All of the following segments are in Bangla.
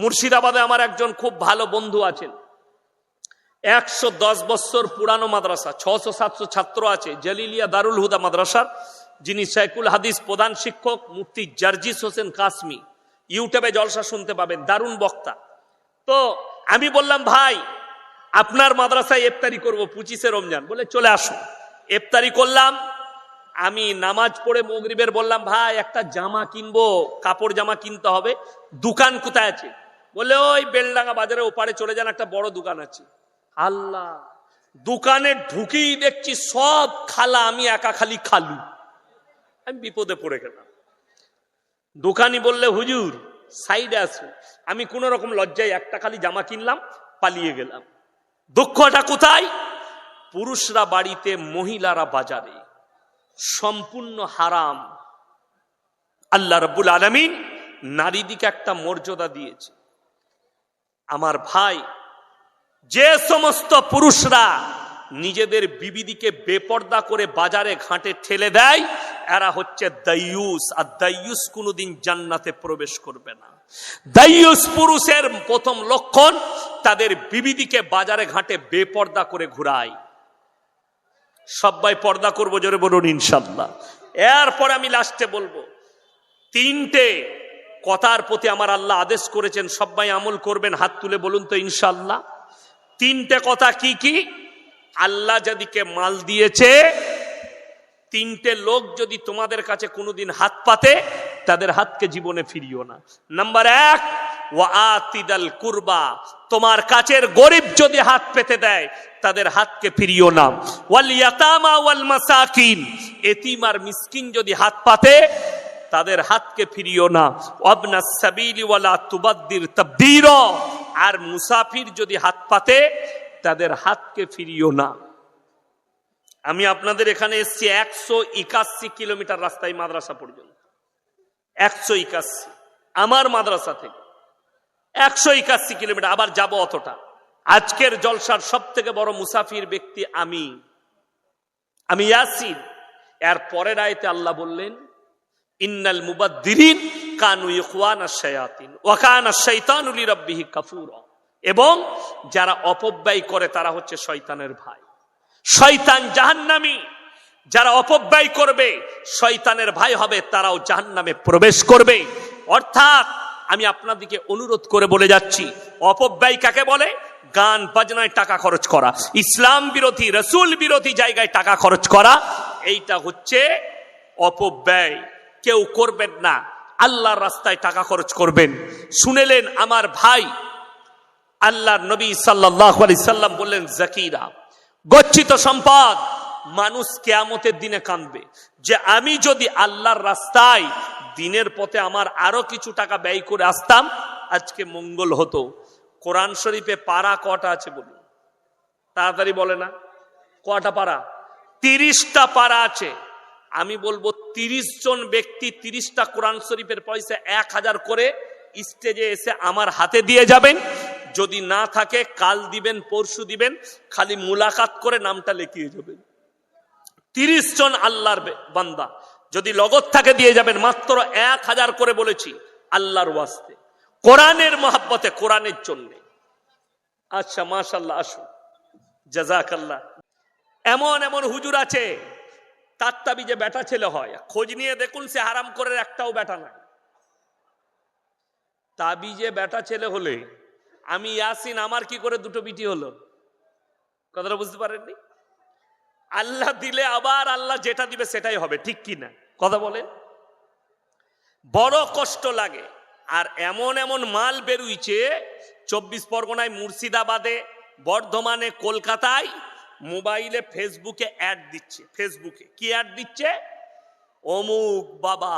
মুর্শিদাবাদে আমার একজন খুব ভালো বন্ধু আছেন। একশো দশ বছর পুরানো মাদ্রাসা, ছশো সাতশো ছাত্র আছে, জলিলিয়া দারুল হুদা মাদ্রাসার, যিনি শেখুল হাদিস প্রধান শিক্ষক, মুফতি জার্জিস হোসেন কাসমি। ইউটিউবে জলসা শুনতে পাবেন, দারুণ বক্তা। তো আমি বললাম, ভাই, আপনার মাদ্রাসায় ইফতারি করব পঁচিশে রমজান। বলে, চলে আসুন। ইফতারি করলাম, আমি নামাজ পড়ে মগরিবের বললাম, ভাই, একটা জামা কিনবো, কাপড় জামা কিনতে হবে, দোকান কোথায় আছে? বলে ওই বেলডাঙ্গা বাজারে ওপারে চলে যান একটা বড় দোকান আছে। আল্লাহ। দোকানে ঢুকেই দেখছি সব খালা আমি একা খালি খালু। আমি বিপদে পড়ে গেলাম। দোকানি বললে হুজুর সাইডে আসুন আমি কোন রকম লজ্জায় একটা খালি জামা কিনলাম পালিয়ে গেলাম। দুঃখটা কোথায়? পুরুষরা বাড়িতে মহিলারা বাজারে। সম্পূর্ণ হারাম। আল্লাহ রব্বুল আলমিন নারীদিকে একটা মর্যাদা দিয়েছে। আমার ভাই, যে সমস্ত পুরুষরা নিজেদের বিবিদিকে বেপর্দা করে বাজারে ঘাটে ঠেলে দেয়, এরা হচ্ছে দাইয়ুস। আর দাইয়ুস কোনোদিন জান্নাতে প্রবেশ করবে না। দাইয়ুস পুরুষের প্রথম লক্ষণ, তাদের বিবিদিকে বাজারে ঘাটে বেপর্দা করে ঘুরায়। সবাই পর্দা করব, জোরে বলুন ইনশাল্লাহ। এরপরে আমি লাস্টে বলব, তিনটে কথার প্রতি আমার আল্লাহ আদেশ করেছেন, সবাই আমল করবেন, হাত তুলে বলুন তো ইনশাল্লাহ তিনটে কথা কি কি? আল্লাহ যাদিকে মাল দিয়েছে, তিনটে লোক যদি তোমাদের কাছে কোনোদিন হাত পাতে, তাদের হাতকে জীবনে ফিরিও না। নাম্বার এক, ওয়া আতিদাল কুরবা, তোমার কাছের গরিব যদি হাত পেতে দেয়, তাদের হাতকে ফিরিও না। ওয়াল ইয়াতামা ওয়াল মাসাকিন, এতিম আর মিসকিন যদি হাত পাতে তাদের হাতকে ফিরিও না। অবনা আর মুসাফির যদি হাত পাতে, তাদের হাতকে ফিরিও না। আমি আপনাদের এখানে এসছি একশো একাশি কিলোমিটার রাস্তায় মাদ্রাসা পর্যন্ত। একশো একাশি। আমার মাদ্রাসা থেকে। একশো একাশি কিলোমিটার। আবার যাব অতটা। আজকের জলসার সব থেকে বড় মুসাফির ব্যক্তি আমি। আমি ইয়াসিন এর পরের আয়তে আল্লাহ বললেন ইন্নাল মুবাদ্দিরিন কানু ইখওয়ানা শায়াতিন ওয়া কানা শাইতানু লিরাব্বিহি কাফুরা। এবং যারা অপব্যয় করে তারা হচ্ছে শয়তানের ভাই। শয়তান জাহান্নামী। যারা অপব্যয় করবে, শয়তানের ভাই হবে, তারাও জাহান্নামে প্রবেশ করবে। অর্থাৎ আমি আপনাদেরকে অনুরোধ করে বলে যাচ্ছি, অপব্যয় কাকে বলে? গান বাজনায় টাকা খরচ করা। ইসলাম বিরোধী, রসুল বিরোধী জায়গায় টাকা খরচ করা। এইটা হচ্ছে অপব্যয়। কেউ করবেন না। আল্লাহর রাস্তায় টাকা খরচ করবেন। শুনেলেন আমার ভাই, আল্লাহর নবী সাল্লাহ সাল্লাম বললেন, জাকিরা, গচ্ছিত সম্পদ মানুষ কেয়ামতের দিনে কাঁদবে যে আমি যদি আল্লাহর রাস্তায় দিনের পথে আমার আরও কিছু টাকা ব্যয় করে আসতাম, আজকে মঙ্গল হতো। কোরআন শরীফে পাড়া কটা আছে বলুন? তাড়াতাড়ি বলে না। কটা পাড়া? তিরিশটা পাড়া আছে। আমি বলব তিরিশ জন ব্যক্তি, তিরিশটা কোরআন শরীফের পয়সা এক হাজার করে স্টেজে এসে আমার হাতে দিয়ে যাবেন। যদি না থাকে, কাল দিবেন, পরশু দিবেন, খালি মুলাকাত করে নামটা লেখিয়ে যাবেন তিরিশ জন আল্লাহর বান্দা। যদি লগত থাকে দিয়ে যাবেন, মাত্র এক হাজার করে বলেছি, আল্লাহর ওয়াস্তে। কোরআনের মহাব্বতে, কোরআনের জন্যে। আচ্ছা মাশাল্লাহ আসুন। জাজাক আল্লাহ এমন এমন হুজুর আছে তার তাবি যে বেটা ছেলে হয়, খোঁজ নিয়ে দেখুন সে হারাম করে একটাও বেটা নাই। তাবিজে বেটা ছেলে হলে, আমি ইয়াসিন, আমার কি করে দুটো বিটি হলো? কথাটা বুঝতে পারেননি? আল্লাহ দিলে আবার আল্লাহ যেটা দিবে সেটাই হবে, ঠিক কি না? কথা বলেন। বড় কষ্ট লাগে, আর এমন এমন মাল বেরুইছে, চব্বিশ পরগনায় মুর্শিদাবাদে, বর্ধমানে, কলকাতায় মোবাইলে ফেসবুকে অ্যাড দিচ্ছে, ফেসবুকে। কি অ্যাড দিচ্ছে? অমুক বাবা,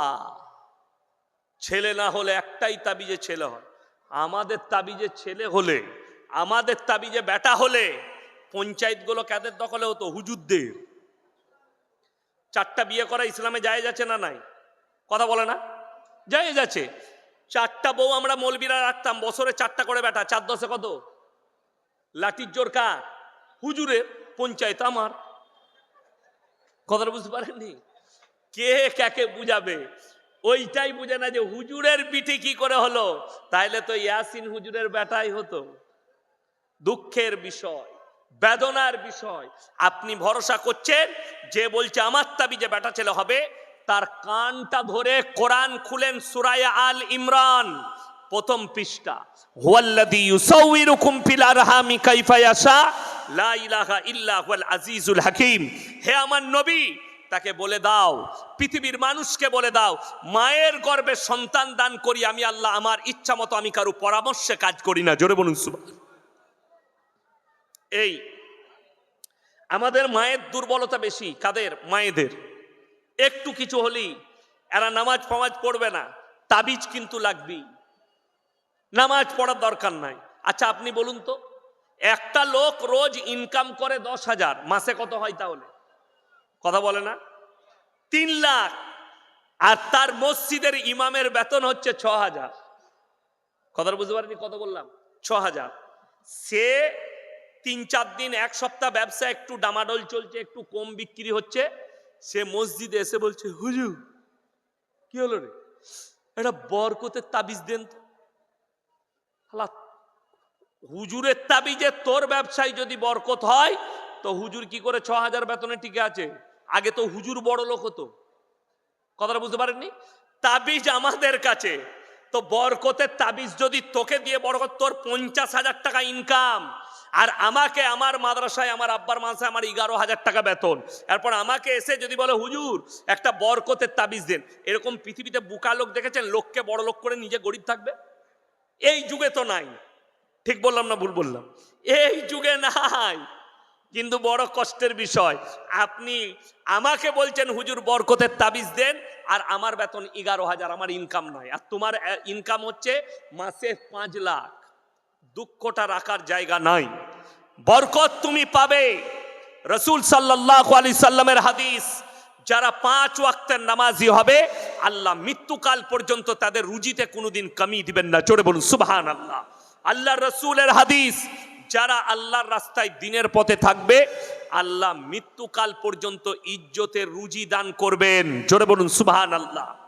ছেলে না হলে একটাই তাবিজে ছেলে হয়। আমাদের তাবিজে ছেলে হলে, আমাদের তাবিজে বেটা হলে পঞ্চায়েতগুলো কাদের দখলে হতো? হুজুরদের। চারটা বিয়ে করা ইসলামে যায় যাচ্ছে না নাই? কথা বলে না? যায় যাচ্ছে চারটা বউ আমরা মলবিরা রাখতাম, বছরে চারটা করে বেটা চার দশে কত? লাঠির জোর কার? হুজুরের। পঞ্চায়েত আমার। কথাটা বুঝতে পারেননি? কে কাকে বুঝাবে? ওইটাই বুঝে না যে হুজুরের পিঠে কি করে হলো? তাইলে তো ইয়াসিন হুজুরের বেটাই হতো। দুঃখের বিষয়, বেদনার বিষয়। আপনি ভরসা করছেন যে বলছে আমার তাবি যে বেটা ছেলে হবে, তার কানটা ধরে কোরআন খুলেন সুরায়া আল ইমরান, প্রথম পৃষ্ঠা। হুয়াল্লাযী ইউসাউইরুকুম ফিল আরহামি কাইফা ইয়াশা লা ইলাহা ইল্লা হুয়াল আজিজুল হাকীম। হে আমার নবী, তাকে বলে দাও, পৃথিবীর মানুষকে বলে দাও, মায়ের গর্ভে সন্তান দান করি আমি আল্লাহ, আমার ইচ্ছা মতো আমি কারও পরামর্শে কাজ করি না। জোরে বলুন এই, আমাদের মায়ের দুর্বলতা বেশি, কাদের? মায়েদের। একটু কিছু হলেই, এরা নামাজ ফামাজ পড়বে না, তাবিজ কিন্তু লাগবেই। নামাজ পড়ার দরকার নাই। আচ্ছা আপনি বলুন তো একটা লোক রোজ ইনকাম করে দশ হাজার, মাসে কত হয় তাহলে? কথা বলে না? তিন লাখ, আর তার মসজিদের ইমামের বেতন হচ্ছে ছ হাজার কথাটা বুঝতে পারিনি, কত বললাম? ছ হাজার সে তিন চার দিন, এক সপ্তাহ ব্যবসা, একটু ডামাডোল চলছে, একটু কম বিক্রি হচ্ছে। সে মসজিদে এসে বলছে হুজু কি হলো রে? এটা বরকতের তাবিজ দেন তো। হুজুরের তাবিজে তোর ব্যবসায় যদি বরকত হয়, তো হুজুর কি করে ছ হাজার বেতনে টিকে আছে? আগে তো হুজুর বড় লোক হতো। কথাটা বুঝতে পারেননি? তাবিজ আমাদের কাছে। তো বরকতের তাবিজ যদি তোকে দিয়ে বরকত তোর পঞ্চাশ হাজার টাকা ইনকাম আর আমাকে আমার মাদ্রাসায়, আমার আব্বার মাদ্রাসায় আমার এগারো হাজার টাকা বেতন। এরপর আমাকে এসে যদি বলে, হুজুর, একটা বরকতের তাবিজ দেন। এরকম পৃথিবীতে বুকা লোক দেখেছেন? লোককে বড় লোক করে নিজে গরিব থাকবে? এই যুগে তো নাই। ঠিক বললাম না ভুল বললাম? এই যুগে নাই। কিন্তু বড় কষ্টের বিষয়, আপনি আমাকে বলছেন, হুজুর, বরকতের তাবিজ দেন, আর আমার বেতন এগারো হাজার, আমার ইনকাম নাই আর তোমার ইনকাম হচ্ছে মাসে পাঁচ লাখ। দুঃখটা রাখার জায়গা নাই। বরকত তুমি পাবে। রসুল সাল্লাহ আলি সাল্লামের হাদিস, যারা পাঁচ ওয়াক্তের নামাজি হবে, আল্লাহ মৃত্যুকাল পর্যন্ত তাদের রুজিতে কোনোদিন কমি দিবেন না। চড়ে বলুন সুবহান আল্লাহ আল্লাহ রসুলের হাদিস, যারা আল্লাহর রাস্তায় দিনের পথে থাকবে, আল্লাহ মৃত্যুকাল পর্যন্ত ইজ্জতের রুজি দান করবেন। জোরে বলুন সুবহান আল্লাহ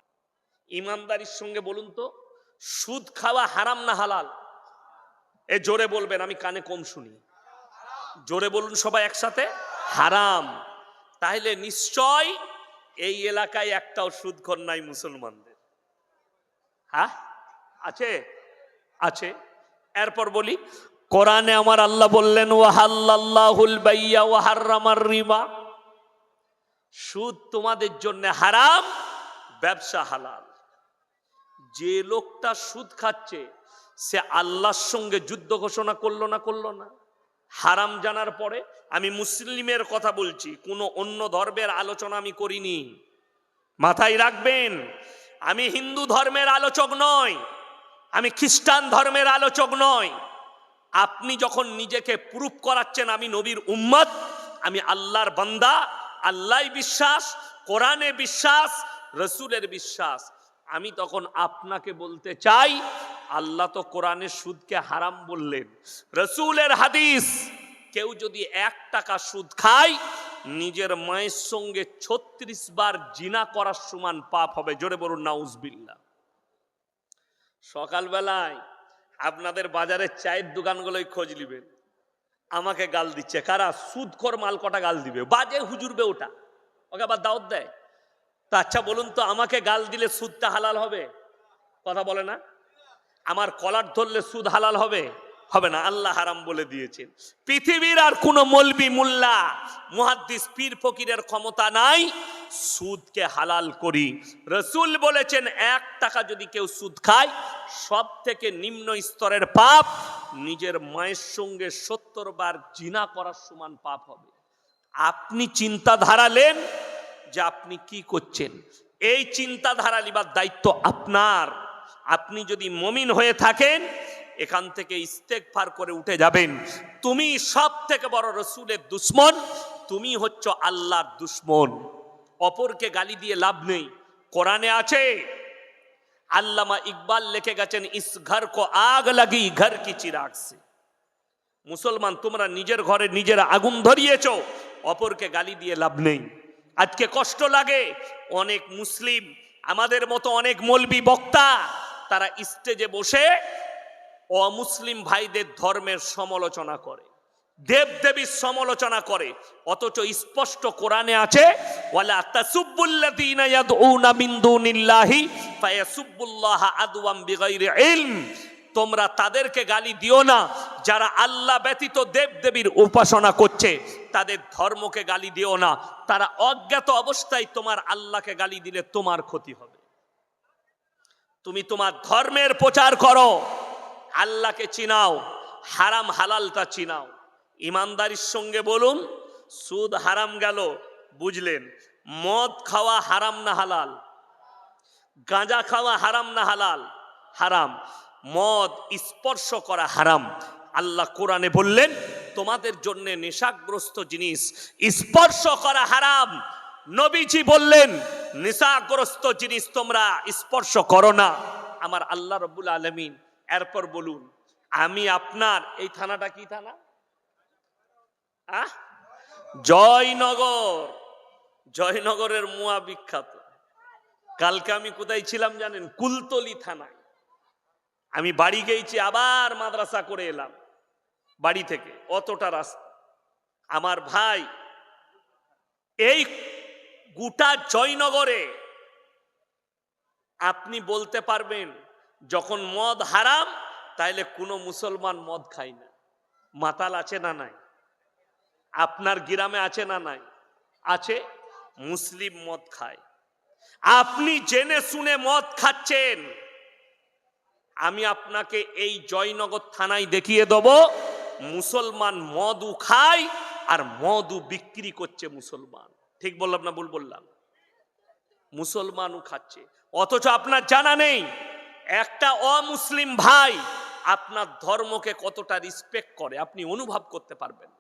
ইমানদারির সঙ্গে বলুন তো, সুদ খাওয়া হারাম না হালাল? এ জোরে বলবেন, আমি কানে কম শুনি। জোরে বলুন সবাই একসাথে, হারাম। তাহলে নিশ্চয় এই এলাকায় একটাও সুদখর নাই মুসলমানদের। হ্যাঁ? আছে? আছে। এরপর বলি, কোরআনে আমার আল্লাহ বললেন ওয়াহাল্লাহুল বাইয়া ওয়াহার্রামার রিবা। সুদ তোমাদের জন্য হারাম, ব্যবসা হালাল। যে লোকটা সুদ খাচ্ছে, সে আল্লাহর সঙ্গে যুদ্ধ ঘোষণা করল না করল না? হারাম জানার পরে আমি মুসলিমের কথা বলছি, কোনো অন্য ধর্মের আলোচনা আমি করিনি। মাথায় রাখবেন, আমি হিন্দু ধর্মের আলোচক নয় আমি খ্রিস্টান ধর্মের আলোচক নয় আপনি যখন নিজেকে প্রুফ করাচ্ছেন আমি নবীর উম্মত, আমি আল্লাহর বান্দা আল্লাহ বিশ্বাস, কোরআনে বিশ্বাস, রসুলের বিশ্বাস। আমি তখন আপনাকে বলতে চাই, আল্লাহ তো কোরআনের সুদকে হারাম বললেন। রসুলের হাদিস, কেউ যদি এক টাকা সুদ খায়, নিজের মায়ের সঙ্গে ছত্রিশ বার জিনা করার সমান পাপ হবে। জোরে বলুন নাউজবিল্লা সকালবেলায় আপনাদের বাজারের চায়ের দোকানগুলোই খোঁজ নিবেন আমাকে গাল দিচ্ছে, কারা? সুদখোর মাল কটা গাল দিবে? বাজে হুজুরবে ওটা। ওকে আবার দাওয়াত দেয়। তা আচ্ছা বলুন তো, আমাকে গাল দিলে সুদটা হালাল হবে? কথা বলে না? আমার কলার ধরলে সুদ হালাল হবে? হবে না, আল্লাহ হারাম বলে দিয়েছেন। পৃথিবীর আর কোনো মলবি মোল্লা, মুহাদ্দিস, পীর ফকিরের ক্ষমতা নাই। সুদকে হালাল করি। রসুল বলেছেন, এক টাকা যদি কেউ সুদ খায় সব থেকে নিম্ন স্তরের পাপ নিজের মায়ের সঙ্গে সত্তর বার জিনা করার সমান পাপ হবে। আপনি চিন্তা ধারালেন যে আপনি কি করছেন। এই চিন্তাধারা লিবার দায়িত্ব আপনার। আপনি যদি মমিন হয়ে থাকেন, এখান থেকে ইস্তেক ফার করে উঠে যাবেন। তুমি সব থেকে বড় রসুলের দুশ্মন, তুমি হচ্ছ আল্লাহর দুশ্মন। অপরকে গালি দিয়ে লাভ নেই। কোরআনে আছে, আল্লামা ইকবাল লিখে গেছেন, ইস ঘর কো আগ লাগি, ঘর কি চিরাগ সে। মুসলমান, তোমরা নিজের ঘরে নিজের আগুন ধরিয়েছ, অপরকে গালি দিয়ে লাভ নেই। আজকে কষ্ট লাগে, অনেক মুসলিম, আমাদের মতো অনেক মলবি বক্তা, তারা স্টেজে বসে অমুসলিম ভাইদের ধর্মের সমালোচনা করে। দেব দেবীর সমালোচনা করে, অথচ স্পষ্ট কোরআনে আছে তোমরা তাদেরকে গালি দিও না, যারা আল্লাহ ব্যতীত দেব দেবীর উপাসনা করছে, তাদের ধর্মকে গালি দিও না। তারা অজ্ঞাত অবস্থায় তোমার আল্লাহকে গালি দিলে তোমার ক্ষতি হবে। তুমি তোমার ধর্মের প্রচার করো, আল্লাহকে চিনাও, হারাম হালালটা চিনাও। ইমানদারির সঙ্গে বলুন, সুদ হারাম গেল, বুঝলেন। মদ খাওয়া হারাম না হালাল। গাঁজা খাওয়া হারাম না হালাল, হারাম। মদ স্পর্শ করা হারাম। আল্লাহ কোরআনে বললেন, তোমাদের জন্য নেশাগ্রস্ত জিনিস স্পর্শ করা হারাম। নবীজি বললেন, নেশাগ্রস্ত জিনিস তোমরা স্পর্শ করো না। আমার আল্লাহ রব্বুল আলমিন, এরপর বলুন, আমি আপনার, এই থানাটা কি থানা? আহ জয়নগর, জয়নগরের মুয়া বিখ্যাত। কালকে আমি কোথায় ছিলাম জানেন? কুলতলি থানায়। আমি বাড়ি গেছি আবার মাদ্রাসা করে এলাম। বাড়ি থেকে, অতটা রাস্তা। আমার ভাই এই গোটা জয়নগরে আপনি বলতে পারবেন, যখন মদ হারাম, তাইলে কোনো মুসলমান মদ খায় না। মাতাল আছে না নাই? আপনার গ্রামে আছে না নাই? আছে। মুসলিম মদ খায়। আপনি জেনে শুনে মদ খাচ্ছেন। আমি আপনাকে এই জয়নগর থানায় দেখিয়ে দেব, মুসলমান মদু খায় আর মদু বিক্রি করছে মুসলমান। ঠিক বললাম না ভুল বললাম? মুসলমানও খাচ্ছে। অথচ আপনার জানা নেই, একটা অমুসলিম ভাই আপনার ধর্মকে কতটা রিসপেক্ট করে, আপনি অনুভব করতে পারবেন।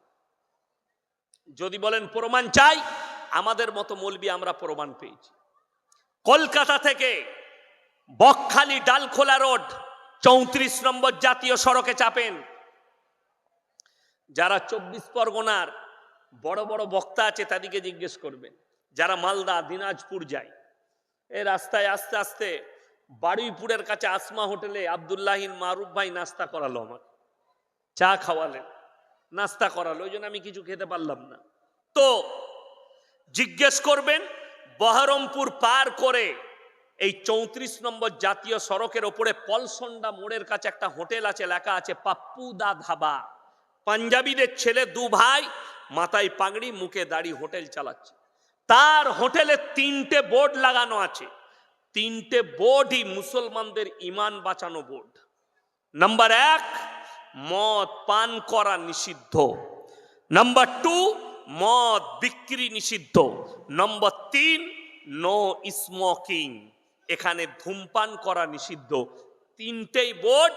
যদি বলেন প্রমাণ চাই, আমাদের মতো মলবি আমরা প্রমাণ পেয়েছি। কলকাতা থেকে বকখালি ডালখোলা রোড, চৌত্রিশ নম্বর জাতীয় সড়কে চাপেন। যারা চব্বিশ পরগনার বড় বড় বক্তা আছে তাদেরকে জিজ্ঞেস করবেন, যারা মালদা, দিনাজপুর যায়, এ রাস্তায় আস্তে আস্তে বারুইপুরের কাছে আসমা হোটেলে আবদুল্লাহিন মারুফ ভাই নাস্তা করালো আমাকে, চা খাওয়ালেন। নাস্তা করালো, ওই জন্য আমি কিছু খেতে পারলাম না। তো জিজ্ঞেস করবেন, বহরমপুর পার করে এই চৌত্রিশ নম্বর জাতীয় সড়কের ওপরে পলসন্ডা মোড়ের কাছে একটা হোটেল আছে, লেখা আছে পাপ্পু দা ধাবা। পাঞ্জাবিদের ছেলে দু ভাই, মাথায় পাগড়ি, মুখে দাড়ি হোটেল চালাচ্ছে। তার হোটেলে তিনটে বোর্ড লাগানো আছে। তিনটে বোর্ডই মুসলমানদের ইমান বাঁচানো বোর্ড। নাম্বার এক মদ পান করা নিষিদ্ধ। নাম্বার টু মদ বিক্রি নিষিদ্ধ। নম্বর তিন নো স্মোকিং এখানে ধূমপান করা নিষিদ্ধ। তিনটেই বোর্ড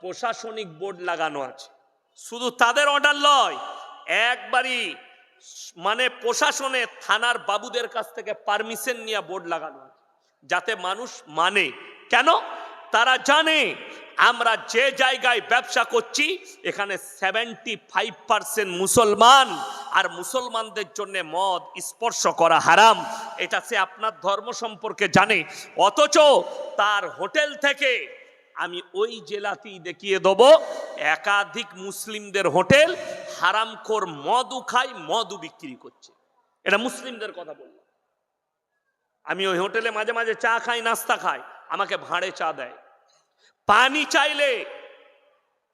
প্রশাসনিক বোর্ড লাগানো আছে। শুধু তাদের অর্ডার লয়, একবারই মানে প্রশাসনে থানার বাবুদের কাছ থেকে পারমিশন নিয়ে বোর্ড লাগানো আছে। যাতে মানুষ মানে। কেন? তারা জানে, আমরা যে জায়গায় ব্যবসা করছি, এখানে সেভেন্টি ফাইভ পার্সেন্ট মুসলমান, আর মুসলমানদের জন্য মদ স্পর্শ করা হারাম। এটা সে আপনার ধর্ম সম্পর্কে জানে। অথচ তার হোটেল থেকে আমি ওই জেলাতেই দেখিয়ে দেব, একাধিক মুসলিমদের হোটেল হারামখোর মদু খাই মদু বিক্রি করছে। এটা মুসলিমদের কথা বললাম। আমি ওই হোটেলে মাঝে মাঝে চা খাই, নাস্তা খাই। আমাকে ভাঁড়ে চা দেয়। পানি চাইলে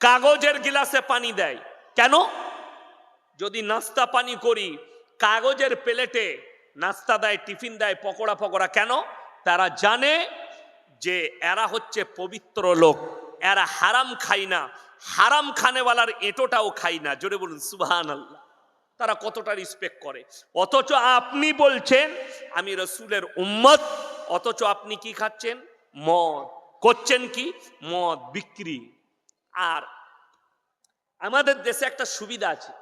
কাগজের গিলাসে পানি দেয়। কেন? যদি নাস্তা পানি করি, কাগজের প্লেটে নাস্তা দেয়, টিফিন দেয়, পকোড়া পকোড়া, কেন? তারা জানে যে এরা হচ্ছে পবিত্র লোক। এরা হারাম খাই না। হারাম খানেওয়ালার এঁটোটাও খাই না। জোরে বলুন সুবাহান আল্লাহ তারা কতটা রিসপেক্ট করে। অথচ আপনি বলছেন, আমি রসুলের উম্মত, অথচ আপনি কি খাচ্ছেন? মদ, করছেন কি? মদ বিক্রি। আর আমাদের দেশে একটা সুবিধা আছে।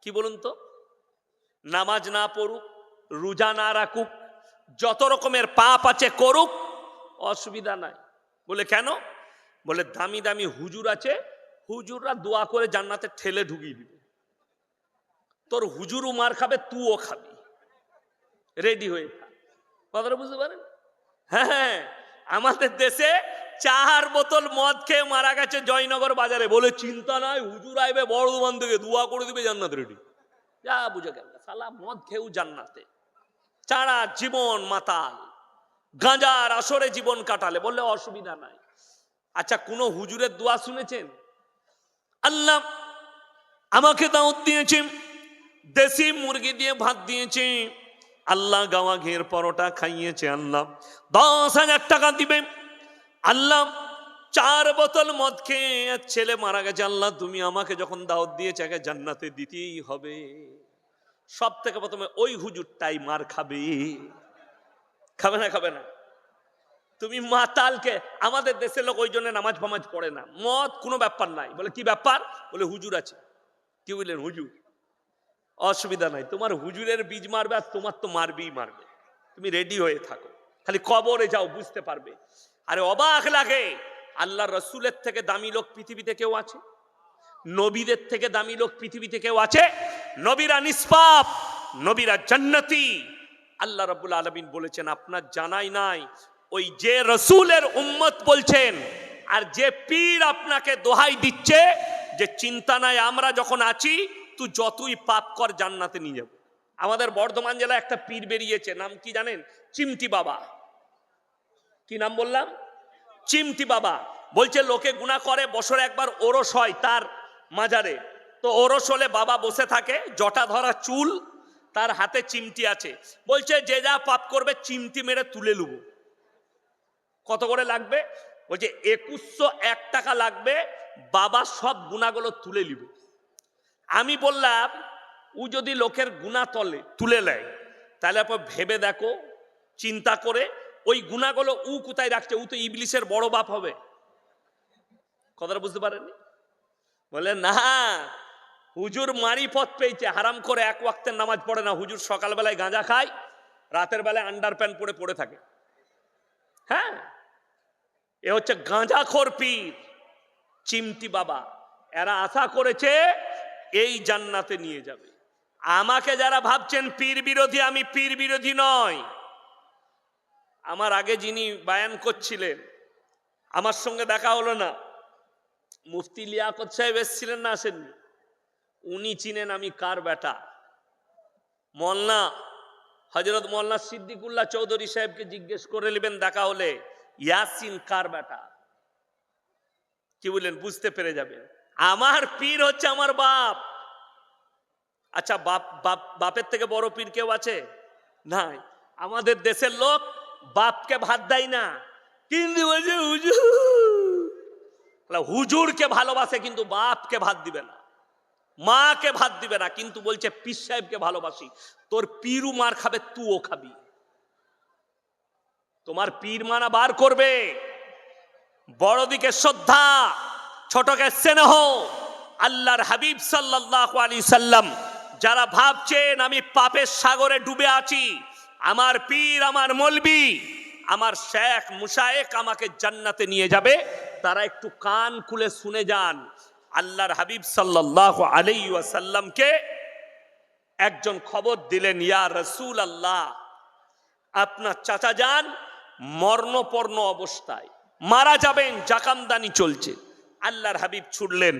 কি বলুন তো? নামাজ না পড়ুক, রোজা না রাখুক, যত রকমের পাপ আছে করুক, অসুবিধা নাই। বলে কেন? বলে দামি দামি হুজুর আছে, হুজুররা দোয়া করে জান্নাতে ঠেলে ঢুকিয়ে দিবে। তোর হুজুরও মার খাবে তুও খাবি। রেডি হয়ে কথাটা বুঝতে পারেন? হ্যাঁ হ্যাঁ। আমাদের দেশে চার বোতল মদ খেয়ে মারা গেছে জয়নগর বাজারে। বলে, চিন্তা নাই, হুজুর আইবে বর্ধমান থেকে, দুয়া করে দিবে জান্নাত রেডি যা বুঝে গেল সালা মদ খেয়েও জান্নাতে। চারা জীবন মাতাল, গাঁজার আসরে জীবন কাটালে, বললে, অসুবিধা নাই। আচ্ছা কোনো হুজুরের দোয়া শুনেছেন? আল্লাহ আমাকে দাওয়াত দিয়েছে দেশি মুরগি দিয়ে ভাত দিয়েছে আল্লাহ গাওয়া ঘের পরোটা খাইয়েছে আল্লাহ। দশ হাজার টাকা দিবে। আল্লাহ চার বোতল মদ খেয়ে ছেলে মারা গেছে। আল্লাহ, তুমি আমাকে যখন দাওয়াত দিয়েছে, একে জান্নাতে দিতেই হবে। সব থেকে প্রথমে ওই হুজুরটাই মার খাবে। খাবে না খাবে না। তুমি মাতালকে, আমাদের দেশের লোক ওই জন্য নামাজ ফামাজ পড়ে না। মদ কোনো ব্যাপার নাই। বলে, কি ব্যাপার? বলে, হুজুর আছে। কি বললেন? হুজুর। অসুবিধা নাই। তোমার হুজুরের বীজ মারবে আর তোমার তো মারবেই মারবে। তুমি রেডি হয়ে থাকো। খালি কবরে যাও, বুঝতে পারবে। আরে অবাক লাগে, আল্লাহ রসুলের থেকে দামি লোক পৃথিবীতে কেউ আছে? নবীদের থেকে দামি লোক পৃথিবীতে কেউ আছে? নবীরা নিষ্পাপ, নবীরা জান্নাতি। আল্লাহ রাব্বুল আলমিন বলেছেন, আপনার জানাই নাই, ওই যে রসুলের উম্মত বলছেন, আর যে পীর আপনাকে দোহাই দিচ্ছে, যে চিন্তা নাই, আমরা যখন আছি তুই যতই পাপ কর, জান্নাতে নিয়ে যাব। আমাদের বর্ধমান জেলায় একটা পীর বেরিয়েছে, নাম কি জানেন? চিমটি বাবা। কি নাম বললাম? চিমটি বাবা। বলছে, লোকে গুণা করে, বছরে একবার ওরস হয় তার মাজারে। তো ওরস হলে বাবা বসে থাকে, জটা ধরা চুল, তার হাতে চিমটি আছে। বলছে, যে যা পাপ করবে, চিমটি মেরে তুলে লুবো। কত করে লাগবে? বলছে, একুশশো এক টাকা লাগবে, বাবা সব গুণাগুলো তুলে নিবে। আমি বললাম, ও যদি লোকের গুণা তলে, তুলে নেয়, তাহলে আপনি ভেবে দেখো, চিন্তা করে, ওই গুণাগুলো উ কোথায় রাখছে? উ তো ইবলিশের বড় বাপ হবে। কথাটা বুঝতে পারেননি? বলে, না, হুজুর মারি পথ পেয়েছে, হারাম করে এক ওয়াক্তের নামাজ পড়ে না। হুজুর সকালবেলায় গাঁজা খায়, রাতের বেলায় আন্ডার প্যান্ট পরে পড়ে থাকে। হ্যাঁ? এ হচ্ছে গাঁজাখোর পীর, চিমটি বাবা। এরা আশা করেছে এই জান্নাতে নিয়ে যাবে। আমাকে যারা ভাবছেন পীর বিরোধী, আমি পীর বিরোধী নয় আমার আগে যিনি বায়ান করছিলেন, আমার সঙ্গে দেখা হলো না। মুফতি লিয়াকত সাহেব এসছিলেন না আসেননি। উনি চিনেন আমি কার বেটা। মল্লা হজরত মোল্লা সিদ্দিকুল্লাহ চৌধুরী সাহেবকে জিজ্ঞেস করে নেবেন দেখা হলে, ইয়াসিন কার বেটা? কি বললেন, বুঝতে পেরে যাবে আমার পীর হচ্ছে আমার বাপ। আচ্ছা বাপ বাপ, বাপের থেকে বড় পীর কেউ আছে? নাই। আমাদের দেশের লোক বাপকে ভাত দেয় না। কিন্তু বলছে হুজুর। হুজুরকে ভালোবাসে কিন্তু বাপকে ভাত দিবে না। মাকে ভাত দিবে না, কিন্তু বলছে, পীর সাহেবকে ভালোবাসি। তোর পীরু মার খাবে তুও খাবি। তোমার পীর মানা বার করবে। বড়দিকে শ্রদ্ধা। ছোটকে স্নেহ। আল্লাহর হাবিব সাল্লাল্লাহু আলাইহি সাল্লাম যারা ভাবছেন, আমি পাপের সাগরে ডুবে আছি, আমার পীর, আমার মলবি, আমার শেখ মুশায়েক আমাকে জান্নাতে নিয়ে যাবে, তারা একটু কান খুলে শুনে যান। আল্লাহর হাবিব সাল্লাল্লাহু আলাইহি ওয়াসাল্লামকে একজন খবর দিলেন, ইয়া রসুল আল্লাহ আপনার চাচা যান মর্ণপর্ণ অবস্থায়, মারা যাবেন, জাকামদানি চলছে। আল্লাহর হাবিব ছুটলেন।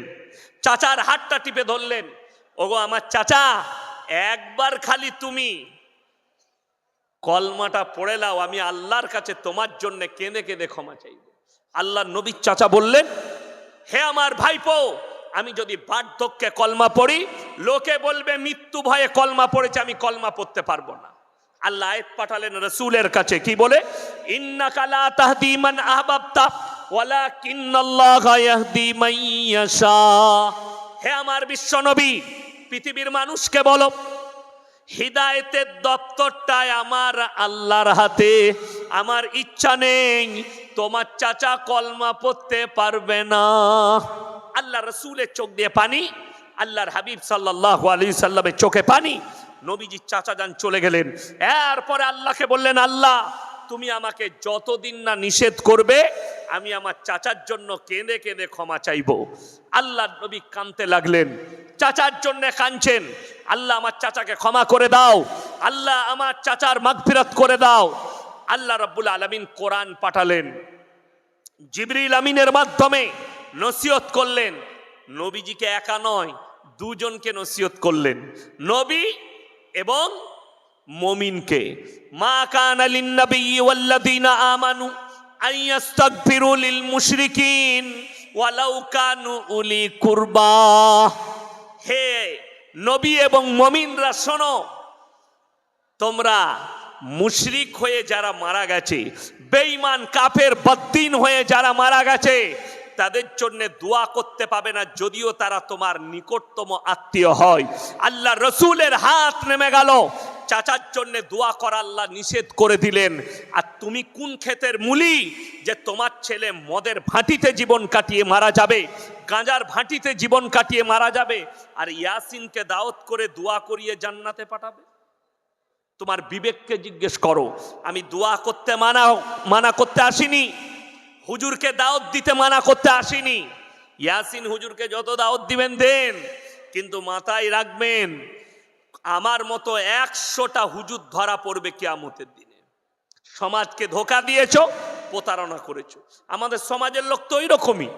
চাচার হাতটা টিপে ধরলেন, ওগো আমার চাচা, একবার খালি তুমি কলমাটা পড়ে লাও আমি আল্লাহর কাছে তোমার জন্য কেঁদে কেঁদে ক্ষমা চাইব। আল্লাহ নবীর চাচা বললেন, হে আমার ভাইপো, আমি যদি বার্ধক্যে কলমা পড়ি, লোকে বলবে মৃত্যু ভয়ে কলমা পড়েছে, আমি কলমা পড়তে পারব না। আল্লাহ পাঠালেন রসুলের কাছে, কি বলে, ইন্নাকা লা তাহদি মান আহবাবতা হে আমার বিশ্বনবী, পৃথিবীর মানুষকে বলো, হৃদায়তের দপ্তরটায় আমার আল্লাহর হাতে আমার ইচ্ছা নেই, তোমার চাচা কলমা পড়তে পারবে না। আল্লাহ রসুলের চোখ দিয়ে পানি, আল্লাহর হাবিব সাল্লাহ আলী সাল্লামের চোখে পানি, নবীজির চাচা যান চলে গেলেন। এরপরে আল্লাহকে বললেন, আল্লাহ তুমি আমাকে যতদিন না নিষেধ করবে, আমি আমার চাচার জন্য কেঁদে কেঁদে ক্ষমা চাইব। আল্লাহ নবী কানতে লাগলেন। চাচার জন্য কাঁদছেন। আল্লাহ আমার চাচাকে ক্ষমা করে দাও। আল্লাহ আমার চাচার মাগফিরাত করে দাও। আল্লাহ রাব্বুল আলামিন কোরআন পাঠালেন। জিবরিল আমিনের মাধ্যমে নসিহত করলেন। নবীজিকে একা নয়, দুজনকে নসিহত করলেন। নবী এবং মমিনকে। মা কানা লিন্নবী ওয়াল্লাযীনা আমানু আন ইস্তাগফিরু লিল মুশরিকিন ওয়ালাউ কানু উলি কুরবা। হে নবী এবং মমিনরা শোনো, তোমরা মুশরিক হয়ে যারা মারা গেছে, বেঈমান, কাফের বদ্দিন হয়ে যারা মারা গেছে, তাদের জন্য দোয়া করতে পাবে না, যদিও তারা তোমার নিকটতম আত্মীয় হয়। আল্লাহ রসুলের হাত নেমে গেল। চাচার জন্য দোয়া করা আল্লাহ নিষেধ করে দিলেন। আর তুমি কোন ক্ষেতের মুলি? যে তোমার ছেলে মদের ভাটিতে জীবন কাটিয়ে মারা যাবে, গাঁজার ভাটিতে জীবন কাটিয়ে মারা যাবে, আর ইয়াসিনকে দাওয়াত করে দোয়া করিয়ে জান্নাতে পাঠাবে? তোমার বিবেককে জিজ্ঞেস করো, আমি দোয়া করতে মানা মানা করতে আসিনি। হুজুরকে দাওয়াত দিতে মানা করতে আসিনি। ইয়াসিন হুজুরকে যত দাওয়াত দিবেন, দেন। কিন্তু মাথায় রাখবেন আমার মতো একশোটা হুজুর ধরা পড়বে কেয়ামতের দিনে। সমাজকে ধোকা দিয়েছ, প্রতারণা করেছ। আমাদের সমাজের লোক তো ওই রকমই।